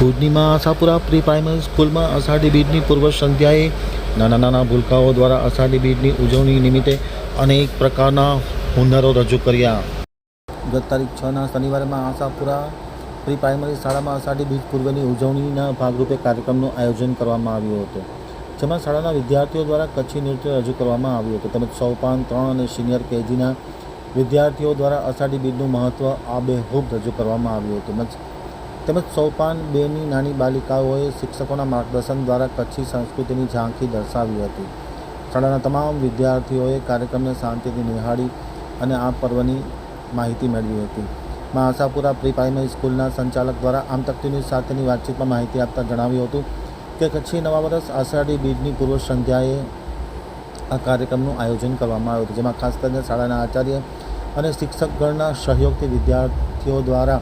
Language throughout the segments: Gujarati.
ભુજનીમાં આશાપુરા પ્રી પ્રાઇમરી સ્કૂલમાં અષાઢી બીજની પૂર્વ સંધ્યાએ નાના નાના ભૂલકાઓ દ્વારા અષાઢી બીજની ઉજવણી નિમિત્તે અનેક પ્રકારના હુનરો રજૂ કર્યા. ગત તારીખ છના શનિવારમાં આશાપુરા પ્રી પ્રાઇમરી શાળામાં અષાઢી બીજ પૂર્વની ઉજવણીના ભાગરૂપે કાર્યક્રમનું આયોજન કરવામાં આવ્યું હતું. જેમાં શાળાના વિદ્યાર્થીઓ દ્વારા કચ્છી નૃત્ય રજૂ કરવામાં આવ્યું હતું. તેમજ સોપાન ત્રણ અને સિનિયર કેજીના વિદ્યાર્થીઓ દ્વારા અષાઢી બીજનું મહત્ત્વ આબેહૂબ રજૂ કરવામાં આવ્યું હતું. તેમજ તેમજ સોપાન બેની નાની બાલિકાઓએ શિક્ષકોના માર્ગદર્શન દ્વારા કચ્છી સંસ્કૃતિની ઝાંખી દર્શાવી હતી. શાળાના તમામ વિદ્યાર્થીઓએ કાર્યક્રમને શાંતિથી નિહાળી અને આ પર્વની માહિતી મેળવી હતી. મા આશાપુરા પ્રી પ્રાઇમરી સ્કૂલના સંચાલક દ્વારા આમ તકતી ન્યૂઝ સાથેની વાતચીતમાં માહિતી આપતા જણાવ્યું હતું કે કચ્છી નવા વર્ષ આષાઢી બીજની પૂર્વ સંધ્યાએ આ કાર્યક્રમનું આયોજન કરવામાં આવ્યું હતું, જેમાં ખાસ કરીને શાળાના આચાર્ય અને શિક્ષકગણના સહયોગથી વિદ્યાર્થીઓ દ્વારા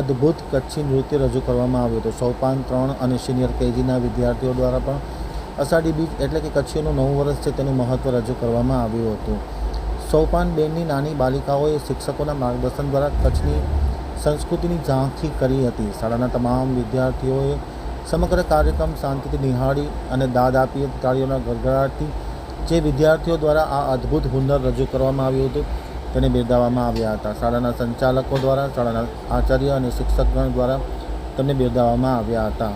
અદ્ભુત કચ્છી નૃત્ય રજૂ કરવામાં આવ્યું હતું. સોપાન, ત્રણ અને સિનિયર કેજીના વિદ્યાર્થીઓ દ્વારા પણ અષાઢી બીજ એટલે કે કચ્છીઓનું નવું વર્ષ છે તેનું મહત્ત્વ રજૂ કરવામાં આવ્યું હતું. સોપાન બેનની નાની બાલિકાઓએ શિક્ષકોના માર્ગદર્શન દ્વારા કચ્છની સંસ્કૃતિની ઝાંખી કરી હતી. શાળાના તમામ વિદ્યાર્થીઓએ સમગ્ર કાર્યક્રમ શાંતિથી નિહાળી અને દાદ આપી, તાળીઓના ગરગડાટથી જે વિદ્યાર્થીઓ દ્વારા આ અદ્ભુત હુનર રજૂ કરવામાં આવ્યું હતું તેને બિરદાવવામાં આવ્યા હતા. શાળાના સંચાલકો દ્વારા, શાળાના આચાર્ય અને શિક્ષકગણ દ્વારા તેમને બિરદાવવામાં આવ્યા હતા.